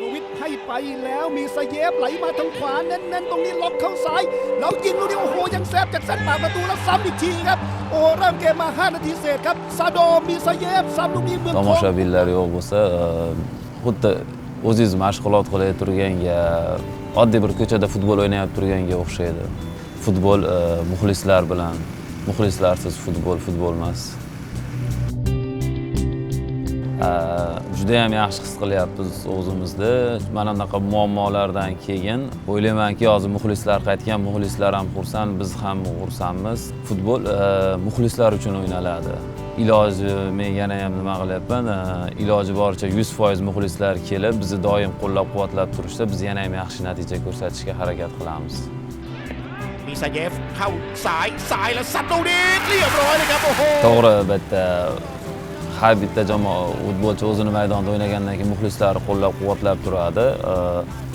รวิทย์ให้ไปแล้วมีสเยฟไหลมาทางขวาเน้นๆตรงนี้ล็อกเข้าซ้าย แล้วยิงลูกนี้โอ้โหยังแซบจากเส้นปากประตูแล้วซ้ำอีกทีครับโอ้เริ่มเกมมา 5 นาทีเศษครับซาโดมีสเยฟซ้ำลูกนี้เมืองทอง tomoshabinlar yo'q bo'lsa e, xuddi o'zingiz mashg'ulot qilayotib turganga oddiy bir ko'chada futbol o'ynayotib turganga o'xshaydi futbol e, muxlislar bilan muxlislarsiz futbol futbol emas E, Э, judayam yaxshi his qilyapmiz o'zimizni. Mana bunaqa muammolardan keyin o'ylaymanki hozir muxlislar qaytgan muxlislar ham xursand biz ham xursandmiz. Futbol e, muxlislar uchun o'ynaladi. Iloji men yana ham nima qilyapman e, iloji boricha yuz foiz muxlislar kelib bizni doim qo'llab quvvatlab turishda biz yana ham yaxshi natija ko'rsatishga harakat qilamiz. To'g'ri bitta har bitta jamoa futbolchi o'zini maydonda o'ynagandan keyin muxlislari qo'llab quvvatlab turadi.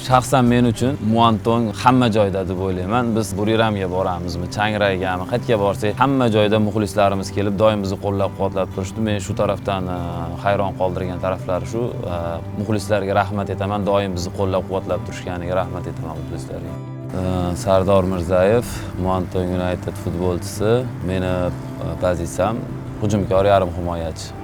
Shaxsan men uchun muantong hamma joyda deb o'ylayman. Biz buriramga boramizmi changraygami qayerga borsak hamma joyda muxlislarimiz kelib doim bizni qo'llab quvvatlab turishdi. Men shu tarafdan e, hayron qoldirgan taraflari shu e, muxlislarga rahmat aytaman. Doim bizni qo'llab quvvatlab turishganiga rahmat aytaman muxlislarga. E, Sardor mirzayev muantong united futbolchisi. Meni pozitsiyam hujumkor yarim himoyachi.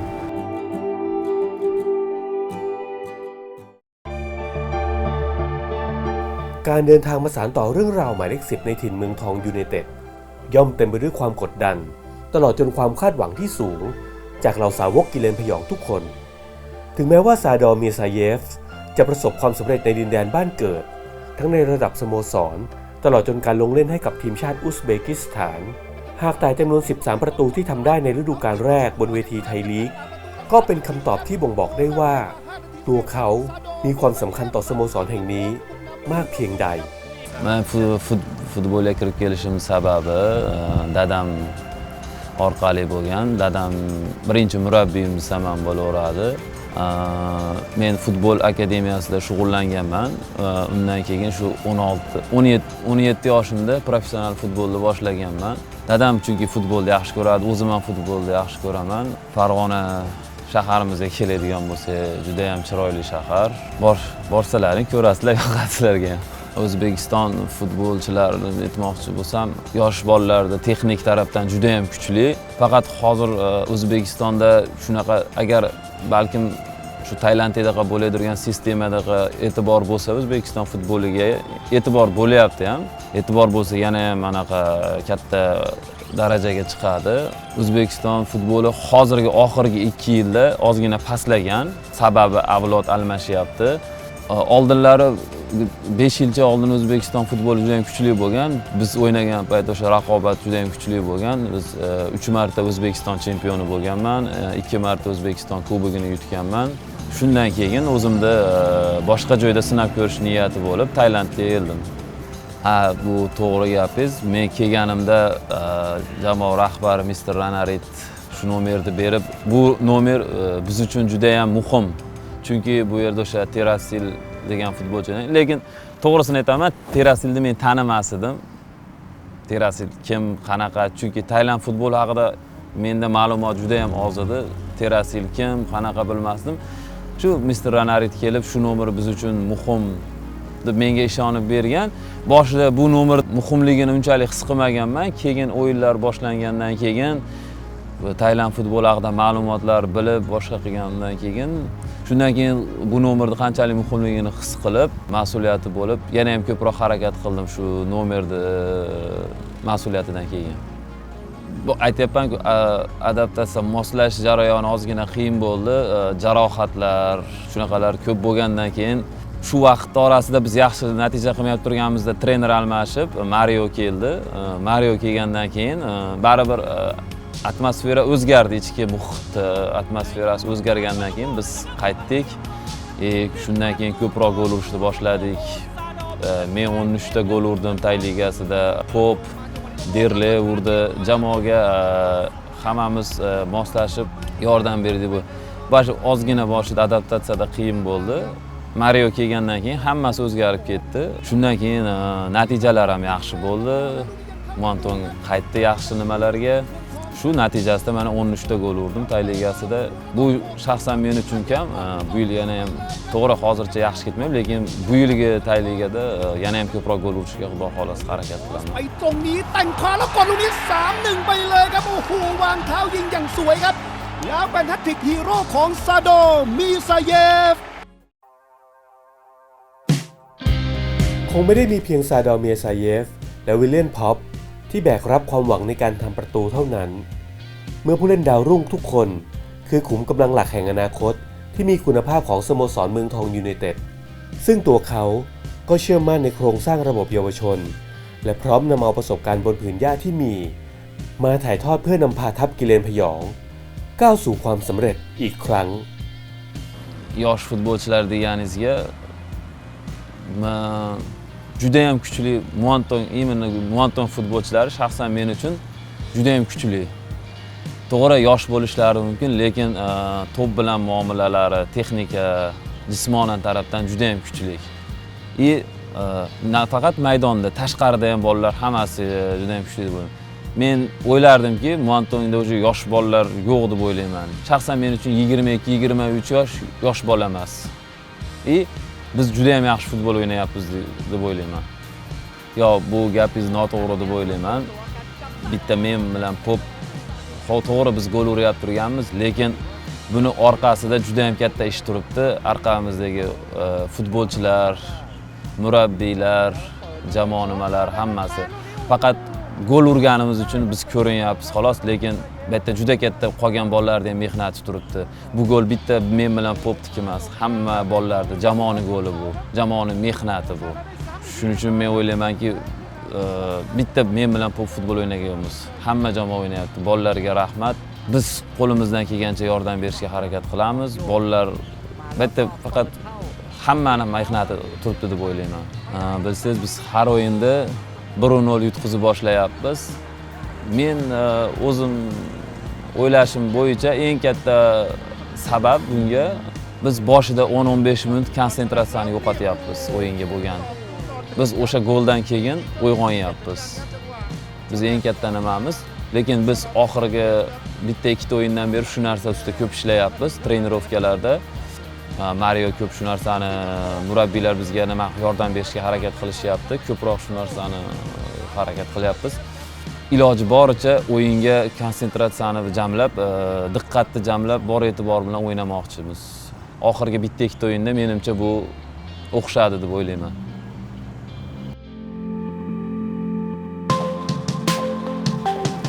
การเดินทางมาสานต่อเรื่องราวหมายเลขสิบในถิ่นเมืองทองยูไนเต็ดย่อมเต็มไปด้วยความกดดัน ตลอดจนความคาดหวังที่สูง จากเหล่าสาวกกิเลนพยองทุกคน ถึงแม้ว่าซาดอร์เมียซาเยฟ จะประสบความสำเร็จในดินแดนบ้านเกิด ทั้งในระดับสโมสร ตลอดจนการลงเล่นให้กับทีมชาติอุซเบกิสถาน หากแต่จำนวน 13 ประตูที่ทำได้ในฤดูกาลแรกบนเวทีไทยลีก ก็เป็นคำตอบที่บ่งบอกได้ว่า ตัวเขามีความสำคัญต่อสโมสรแห่งนี้ มากเพียงใด man fu- fut- futbolga kirib kelishim sababi e, dadam orqali bo'lgan dadam birinchi murabbiyim desam ham bo'laveradi E, men futbol akademiyasida shug'ullanganman E, undan keyin shu 16 17 17 yoshimda professional futbolni boshlaganman dadam chunki futbolni yaxshi ko'radi o'zim ham futbolni yaxshi ko'raman farg'ona shaharimizga keladigan bo'lsa judayam chiroyli shahar. Bor- borsalaring ko'rasizlar yoqasizlarga. Ham o'zbekiston futbolchilarini aytmoqchi bo'lsam yosh bolalarda texnik tarafdan juda ham kuchli. Faqat hozir e, o'zbekistonda shunaqa agar balkim shu tailanddagi bo'ladigan sistemadaqa e'tibor bo'lsa o'zbekiston futboliga e'tibor bo'lyapti ham. E'tibor bo'lsa yana ham anaqa katta darajaga chiqadi. O'zbekiston futboli hozirgi oxirgi ikki yilda ozgina pastlagan. Sababi avlod almashyapti. Oldinlari besh yilcha oldin o'zbekiston futboli juda yam kuchli bo'lgan. Biz o'ynagan payt o'sha raqobat juda yam kuchli bo'lgan. Biz uch marta o'zbekiston chempioni bo'lganman ikki marta o'zbekiston kubogini yutganman. Shundan keyin o'zimda boshqa joyda sinab ko'rish niyati bo'lib tailandga keldim. Ha bu to'g'ri gapingiz men kelganimda e, jamoa rahbari mister ranarit shu nomerni berib bu nomer e, biz uchun juda yam muhim. Chunki bu yerda o'sha terasil degan futbolchi. Lekin to'g'risini aytaman terasilni men tanimas edim. Terasil kim qanaqa? Chunki tailand futboli haqida menda ma'lumot juda edi. Terasil kim qanaqa bilmasdim. Shu mister ranarit kelib shu nomer biz uchun muhim deb menga ishonib bergan. Boshida bu nomer muhimligini unchalik his qilmaganman. Keyin o'yinlar boshlangandan keyin tailand futboli haqida ma'lumotlar bilib boshqa qilganimdan keyin shundan keyin bu nomerni qanchalik muhimligini his qilib mas'uliyati bo'lib yana ham ko'proq harakat qildim shu nomerni mas'uliyatidan keyin. Bu aytyapmanku adaptatsiya moslash jarayoni ozgina qiyin bo'ldi. Jarohatlar shunaqalar ko'p bo'lgandan keyin shu vaqt orasida biz yaxshi natija qilmayotib turganimizda trener almashib mario keldi. Mario kelgandan keyin baribir atmosfera o'zgardi ichki muhit atmosferasi o'zgargandan keyin biz qaytdik. E, shundan keyin ko'proq gol urishni boshladik. Men o'n uchta gol urdim tay ligasida. Pop derle urdi jamoaga. Hammamiz moslashib yordam berdik bu. Ozgina boshida adaptatsiyada qiyin bo'ldi. mario kelgandan keyin hammasi o'zgarib ketdi shundan keyin e, natijalar ham yaxshi bo'ldi monton qaytdi yaxshi nimalarga shu natijasida mana 13 ta gol urdim tay ligasida bu shaxsan men uchun kam e, bu yil yana ham to'g'ri hozircha yaxshi ketmayapti lekin bu yilgi tay ligada e, yana ham ko'proq gol urishga xudo xohlasa harakat qilaman ไปตรงนี้แต่งขวาแล้วกดลูกนี้สามหนึ่งไปเลยครับ โอ้โห วางเท้ายิงอย่างสวยครับ แล้วเป็นแฮตทริกฮีโร่ของซาโดมีซาเยฟ คงไม่ได้มีเพียงซาดอเมียซาเยฟ และวิลเลียนพ็อปที่แบกรับความหวังในการทำประตูเท่านั้น เมื่อผู้เล่นดาวรุ่งทุกคน คือขุมกำลังหลักแห่งอนาคต ที่มีคุณภาพของสโมสรเมืองทองยูไนเต็ดซึ่งตัวเขาก็เชื่อมั่นในโครงสร้างระบบเยาวชน และพร้อมนำเอาประสบการณ์บนผืนหญ้าที่มี มาถ่ายทอดเพื่อนำพาทัพกิเลนพยอง ก้าวสู่ความสำเร็จอีกครั้ง yosh futbolchilar deganingizga ma- judayam kuchli muanton именно muanton futbolchilari shaxsan men uchun judayam kuchli to'g'ri yosh bo'lishlari mumkin lekin e, to'p bilan muomalalari texnika jismonan tarafdan judayam kuchli и e, nafaqat maydonda tashqarida ham bolalar hammasi judayam kuchli deb o'ylayman men o'ylardimki muantonda уже yosh bolalar yo'q deb o'ylayman shaxsan men uchun yigirma ikki yigirma uch yosh yosh bola emas и biz juda yam yaxshi futbol o'ynayapmiz de- deb o'ylayman yo bu gapingiz noto'g'ri deb o'ylayman bitta men bilan pop to'g'ri biz gol uryapti turganmiz lekin buni orqasida juda yam katta ish turibdi. Orqamizdagi e, futbolchilar murabbiylar jamoa nimalar hammasi. Faqat gol urganimiz uchun biz ko'rinyapmiz xolos lekin bu yerda juda katta qolgan bolalarni ham mehnati turibdi. Bu gol bitta men bilan popniki emas hamma bolalarni jamoani goli bu jamoani mehnati bu. Shuning uchun men o'ylaymanki e, bitta men bilan pop futbol o'ynaganmiz hamma jamoa o'ynayapti. Bolalarga rahmat. Biz qo'limizdan kelgancha yordam berishga harakat qilamiz. Bolalar bu yerda faqat hammani mehnati turibdi deb o'ylayman. E, bilsangiz biz har o'yinda bir nol yutqizib boshlayapmiz. Men e, o'zim o'ylashim bo'yicha eng katta sabab bunga biz boshida 10-15 minut konsentratsiyani yo'qotyapmiz o'yinga bo'lgan. Biz o'sha goldan keyin uyg'onyapmiz. Biz eng katta nimamiz? Lekin biz oxirgi bitta ikkita o'yindan beri shu narsa ustida ko'p ishlayapmiz trenirovkalarda. E, Mario ko'p shu narsani murabbiylar bizga nima yordam berishga harakat qilishyapti ko'proq shu narsani harakat qilyapmiz. Iloji boricha o'yinga konsentratsiyani jamlab diqqatni jamlab bor e'tibor bilan o'ynamoqchimiz oxirgi bitta ikkita o'yinda menimcha bu o'xshadi deb o'ylayman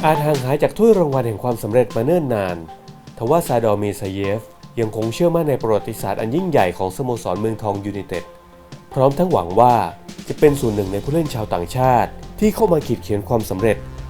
อาจห่างหายจากถ้วยรางวัลแห่งความสำเร็จมาเนิ่นนาน ทว่าซาดอร์เซาเยฟยังคงเชื่อมั่นในประวัติศาสตร์อันยิ่งใหญ่ของสโมสรเมืองทองยูไนเต็ด พร้อมทั้งหวังว่าจะเป็นส่วนหนึ่งในผู้เล่นชาวต่างชาติ ที่เข้ามาขีดเขียนความสำเร็จ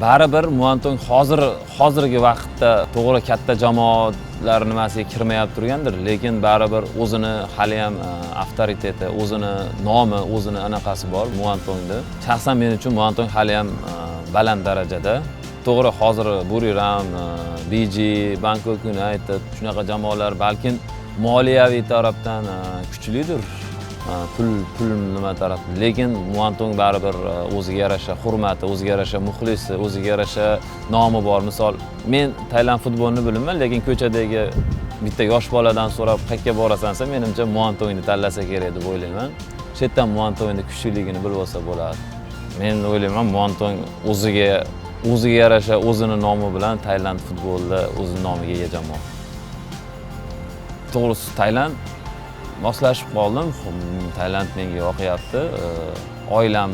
baribir muantong hozir hozirgi vaqtda to'g'ri katta jamoalar nimasiga kirmayapti turgandir lekin baribir o'zini haliyam ham e, avtoriteti o'zini nomi o'zini anaqasi bor muantongni shaxsan men uchun muantong haliyam ham e, baland darajada. To'g'ri hozir buriram e, bg biji bangkok united shunaqa jamoalar balkim moliyaviy tarafdan kuchlidir. Pul pul nima taraf lekin muantong baribir o'ziga yarasha hurmati o'ziga yarasha muxlisi o'ziga yarasha nomi bor. Misol men tailand futbolini bilmayman lekin ko'chadagi bitta yosh boladan so'rab qayerga borasan desa menimcha muantongni tanlasa kerak deb o'ylayman. Shu yerdan muantongni kuchliligini bilib olsa bo'ladi. Men o'ylayman muantong o'ziga o'ziga yarasha o'zini nomi bilan tailand futbolida o'zini nomiga ega jamoa. To'g'risi tailand moslashib qoldim. Tailand menga yoqyapti. Oilam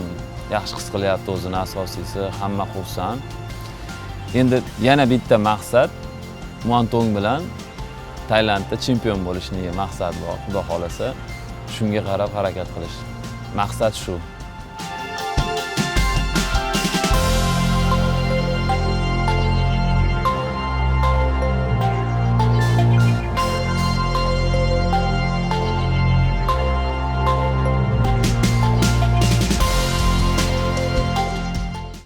yaxshi his qilyapti o'zini asosiysi hamma xursand. Endi yana bitta maqsad muantong bilan tailandda chempion bo'lishni maqsad bor xudo xohlasa. Shunga qarab harakat qilish. Maqsad shu.